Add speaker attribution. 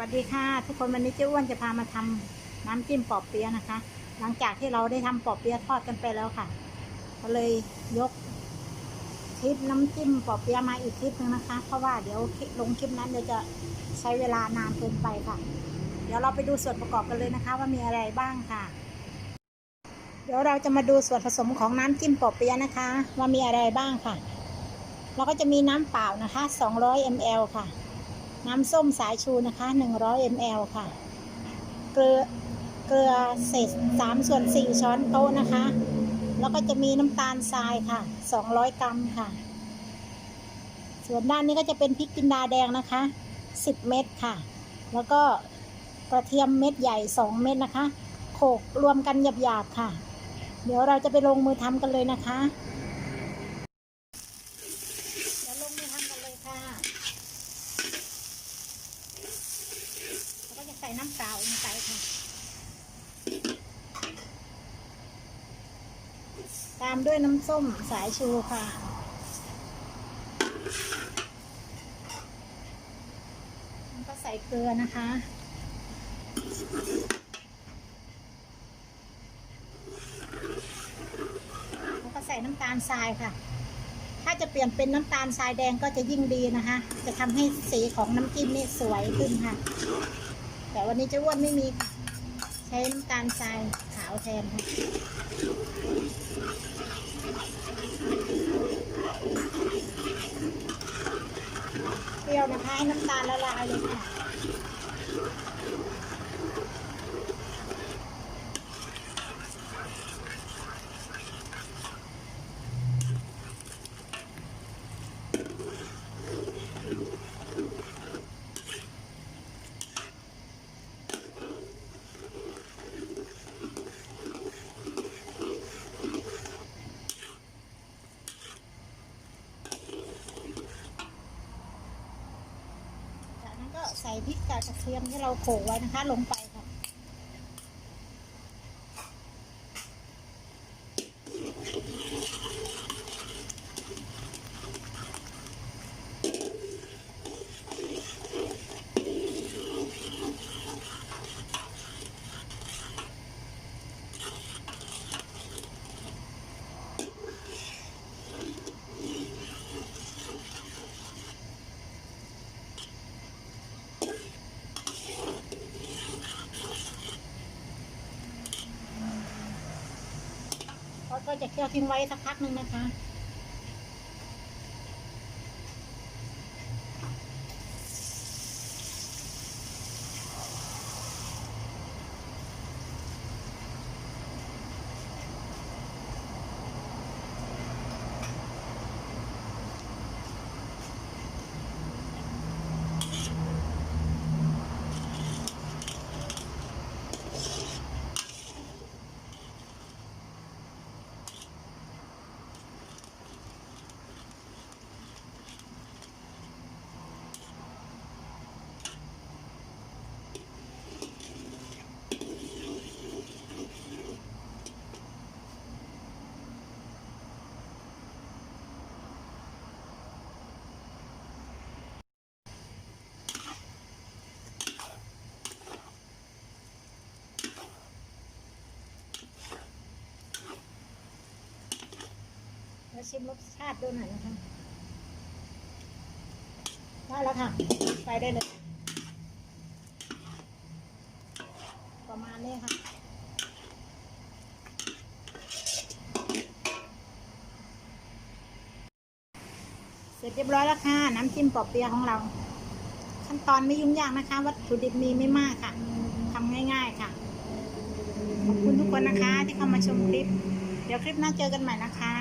Speaker 1: วัสดีค่ะ ทุกคนวันนี้เจ้าอ้วนจะพามาทำน้ำจิ้มปอบเปี๊ยะนะคะ หลังจากที่เราได้ทำปอบเปี๊ยะทอดกันไปแล้วค่ะ ก็เลยยกคลิปน้ำจิ้มปอบเปี๊ยะมาอีกคลิปหนึงนะคะ เพราะว่าเดี๋ยวลงคลิปนั้นเดี๋ยวจะใช้เวลานานเกินไปค่ะ เดี๋ยวเราไปดูส่วนประกอบกันเลยนะคะ ว่ามีอะไรบ้างค่ะ เดี๋ยวเราจะมาดูส่วนผสมของน้ำจิ้มปอบเปี๊ยะนะคะ ว่ามีอะไรบ้างค่ะ เราก็จะมีน้ำเปล่านะคะ 200 ml ค่ะ น้ำส้มสายชูนะคะ 100 ml ค่ะ เกลือเกลือเศษ3ส่วน 4 ช้อนโต๊ะนะคะ แล้วก็จะมีน้ำตาลทรายค่ะ 200 กรัมค่ะ ส่วนด้านนี้ก็จะเป็นพริกจินดาแดงนะคะ 10 เม็ดค่ะ แล้วก็กระเทียมเม็ดใหญ่ 2 เม็ดนะคะ โขลกรวมกันหยาบๆค่ะ เดี๋ยวเราจะไปลงมือทำกันเลยนะคะ เดี๋ยวลงมือทำกันเลยค่ะ แล้วก็จะใส่น้ำเปล่าลงไปค่ะ ตามด้วยน้ำส้มสายชูค่ะแล้วก็ใส่เกลือนะคะแล้วก็ใส่น้ำตาลทรายค่ะ ถ้าจะเปลี่ยนเป็นน้ำตาลทรายแดงก็จะยิ่งดีนะคะ จะทำให้สีของน้ำจิ้มนี่สวยขึ้นค่ะ แต่วันนี้เจะอ้วนไม่มีค่ะ ใช้น้ำตาลทรายาวแซนค่ะเปรี้ยวนะคะให้น้ำตาลละลายเลยค่ะ ใส่พริกกับกระเทียมที่เราโขลกไว้นะคะ ลงไป ค่ะแล้วก็จะเคี่ยวทิ้งไว้สักพักหนึ่งนะคะ แล้วชิมรสชาติดูหน่อยนะคะได้แล้วค่ะ ไปได้เลย ประมาณนี้ค่ะเสร็จเรียบร้อยแล้วค่ะ น้ำจิ้มปอบเปียของเรา ขั้นตอนไม่ยุ่งยากนะคะ วัตถุดิบมีไม่มากค่ะทำง่าย ๆค่ะ ขอบคุณทุกคนนะคะที่เข้ามาชมคลิป เดี๋ยวคลิปหน้าเจอกันใหม่นะคะ